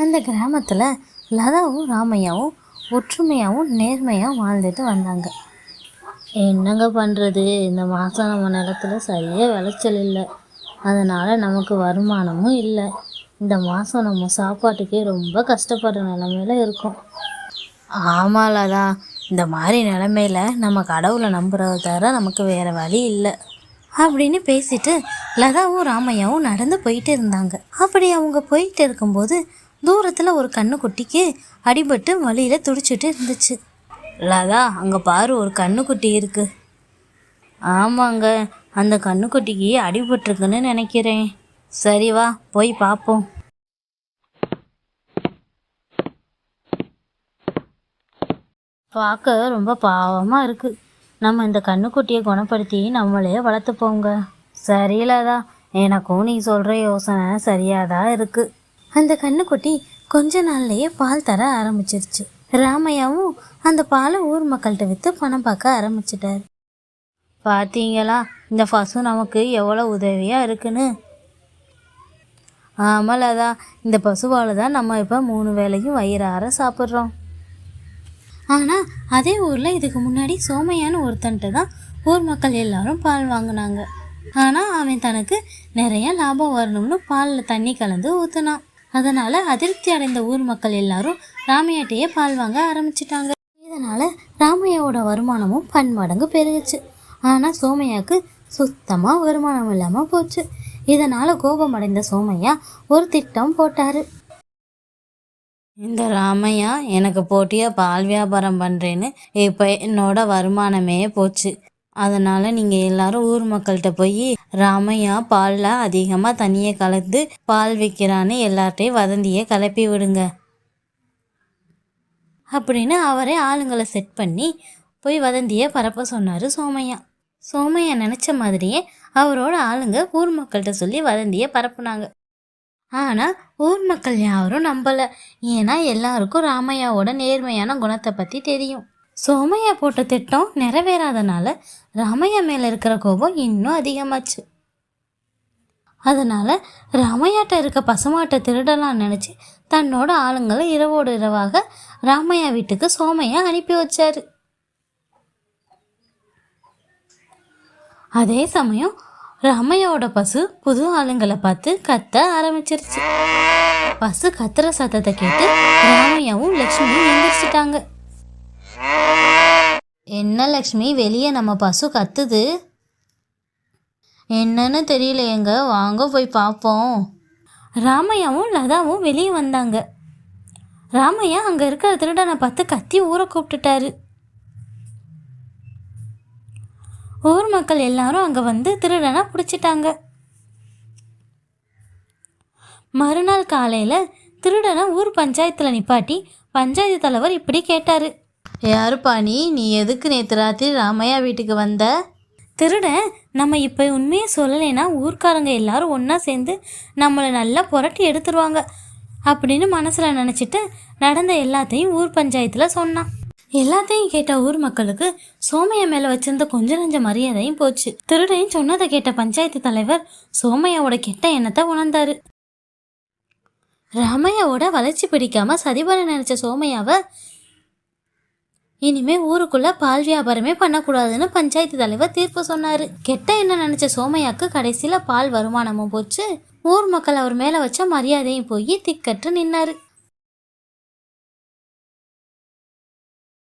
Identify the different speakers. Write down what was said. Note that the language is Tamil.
Speaker 1: அந்த கிராமத்தில் லதாவும் ராமையாவும் ஒற்றுமையாகவும் நேர்மையாகவும் வாழ்ந்துட்டு வந்தாங்க. என்னங்க பண்ணுறது இந்த மாதம் நம்ம நிலத்துல சரியாக விளைச்சல் இல்லை. அதனால் நமக்கு வருமானமும் இல்லை. இந்த மாதம் நம்ம சாப்பாட்டுக்கே ரொம்ப கஷ்டப்படுற நிலமையில இருக்கோம். ஆமாம் லதா இந்த மாதிரி நிலமையில நம்ம கடவுளை நம்புறத தவிர நமக்கு வேறு வழி இல்லை. அப்படின்னு பேசிட்டு லதாவும் ராமையாவும் நடந்து போயிட்டு இருந்தாங்க. அப்படி அவங்க போயிட்டு இருக்கும்போது தூரத்தில் ஒரு கண்ணுக்குட்டிக்கு அடிபட்டு வழியில் துடிச்சிட்டு இருந்துச்சு. லதா அங்கே பாரு ஒரு கண்ணுக்குட்டி இருக்குது ஆமாங்க அந்த கண்ணுக்குட்டிக்கு அடிபட்டிருக்குன்னு நினைக்கிறேன். சரி வா போய் பார்ப்போம் பார்க்க ரொம்ப பாவமாக இருக்குது நம்ம இந்த கண்ணுக்குட்டியை குணப்படுத்தி நம்மளே வளர்த்துப்போங்க. சரியில்லாதா எனக்கும் நீ சொல்கிற யோசனை சரியாக தான் இருக்குது அந்த கண்ணுக்குட்டி கொஞ்ச நாள்லேயே பால் தர ஆரம்பிச்சிருச்சு. ராமையாவும் அந்த பாலை ஊர் மக்கள்கிட்ட விற்று பணம் பார்க்க ஆரம்பிச்சிட்டாரு. பார்த்தீங்களா இந்த பசு நமக்கு எவ்வளோ உதவியாக இருக்குன்னு? ஆமலதா இந்த பசுவால் தான் நம்ம இப்போ மூணு வேளையும் வயிறார சாப்பிட்றோம். ஆனால் அதே ஊரில் இதுக்கு முன்னாடி சோமையான ஒருத்தன்ட்டு தான் ஊர் மக்கள் எல்லாரும் பால் வாங்கினாங்க. ஆனால் அவன் தனக்கு நிறைய லாபம் வரணும்னு பாலில் தண்ணி கலந்து ஊற்றுனான் அதனால் அதிருப்தி அடைந்த ஊர் மக்கள் எல்லாரும் ராமையாட்டையே பால் வாங்க ஆரம்பிச்சிட்டாங்க. இதனால் ராமையாவோட வருமானமும் பன்மடங்கு பெருகுச்சு. ஆனால் சோமையாவுக்கு சுத்தமாக வருமானம் இல்லாமல் போச்சு. இதனால் கோபமடைந்த சோமையா ஒரு திட்டம் போட்டார். இந்த ராமையா எனக்கு போட்டியாக பால் வியாபாரம் பண்ணுறேன்னு இப்போ என்னோட வருமானமே போச்சு. அதனால் நீங்கள் எல்லாரும் ஊர் மக்கள்கிட்ட போய் ராமையா பாலில் அதிகமாக தண்ணியை கலந்து பால் விற்கிறான்னு எல்லார்ட்டையும் வதந்தியை கிளப்பி விடுங்க. அப்படின்னு அவரே ஆளுங்களை செட் பண்ணி போய் வதந்தியை பரப்ப சொன்னார் சோமையா. சோமையா நினச்ச மாதிரியே அவரோட ஆளுங்க ஊர் மக்கள்கிட்ட சொல்லி வதந்தியை பரப்புனாங்க. ஆனால் ஊர் மக்கள் யாரும் நம்பலை. ஏன்னா எல்லாருக்கும் ராமையாவோட நேர்மையான குணத்தை பற்றி தெரியும். சோமையா போட்ட திட்டம் நிறைவேறாதனால ராமையா மேலே இருக்கிற கோபம் இன்னும் அதிகமாச்சு. அதனால் ராமையாட்ட இருக்க பசுமாட்டை திருடலாம்னு நினச்சி தன்னோட ஆளுங்களை இரவோடு இரவாக ராமையா வீட்டுக்கு சோமையா அனுப்பி வச்சாரு. அதே சமயம் ராமையாவோட பசு புது ஆளுங்களை பார்த்து கத்த ஆரம்பிச்சிருச்சு. பசு கத்துற சத்தத்தை கேட்டு ராமையாவும் லக்ஷ்மியும் எந்திரிச்சிட்டாங்க. என்ன லக்ஷ்மி? வெளியே நம்ம பசு கத்துது. என்னன்னு தெரியலையேங்க. வாங்க போய் பார்ப்போம். ராமையாவும் லதாவும் வெளியே வந்தாங்க. ராமையா அங்கே இருக்கிற திருடனை பார்த்து கத்தி ஊரை கூப்பிட்டுட்டாரு. ஊர் மக்கள் எல்லாரும் அங்கே வந்து திருடனை பிடிச்சிட்டாங்க. மறுநாள் காலையில் திருடனை ஊர் பஞ்சாயத்தில் நிப்பாட்டி பஞ்சாயத்து தலைவர் இப்படி கேட்டார். யாருப்பா நீ நீ எதுக்கு நேற்று ராத்திரி ராமையா வீட்டுக்கு வந்த? திருடன் நம்ம இப்போ உண்மையை சொல்லலைன்னா ஊர்க்காரங்க எல்லாரும் ஒன்றா சேர்ந்து நம்மளை நல்லா புரட்டி எடுத்துருவாங்க அப்படின்னு மனசில் நினச்சிட்டு நடந்த எல்லாத்தையும் ஊர் பஞ்சாயத்தில் சொன்னான். எல்லாத்தையும் கேட்ட ஊர் மக்களுக்கு சோமையா மேலே வச்சிருந்த கொஞ்ச நஞ்ச மரியாதையும் போச்சு. திருடையும் சொன்னதை கேட்ட பஞ்சாயத்து தலைவர் சோமையாவோட கெட்ட எண்ணத்தை உணர்ந்தாரு. ராமையாவோட வளர்ச்சி பிடிக்காம சதி பண்ண நினைச்ச சோமையாவை இனிமே ஊருக்குள்ள பால் வியாபாரமே பண்ணக்கூடாதுன்னு பஞ்சாயத்து தலைவர் தீர்ப்பு சொன்னாரு. கெட்ட என்ன நினைச்ச சோமையாக்கு கடைசியில பால் வருமானமும் போச்சு. ஊர் மக்கள் அவர் மேல வச்ச மரியாதையும் போய் திக்கற்று நின்னாரு.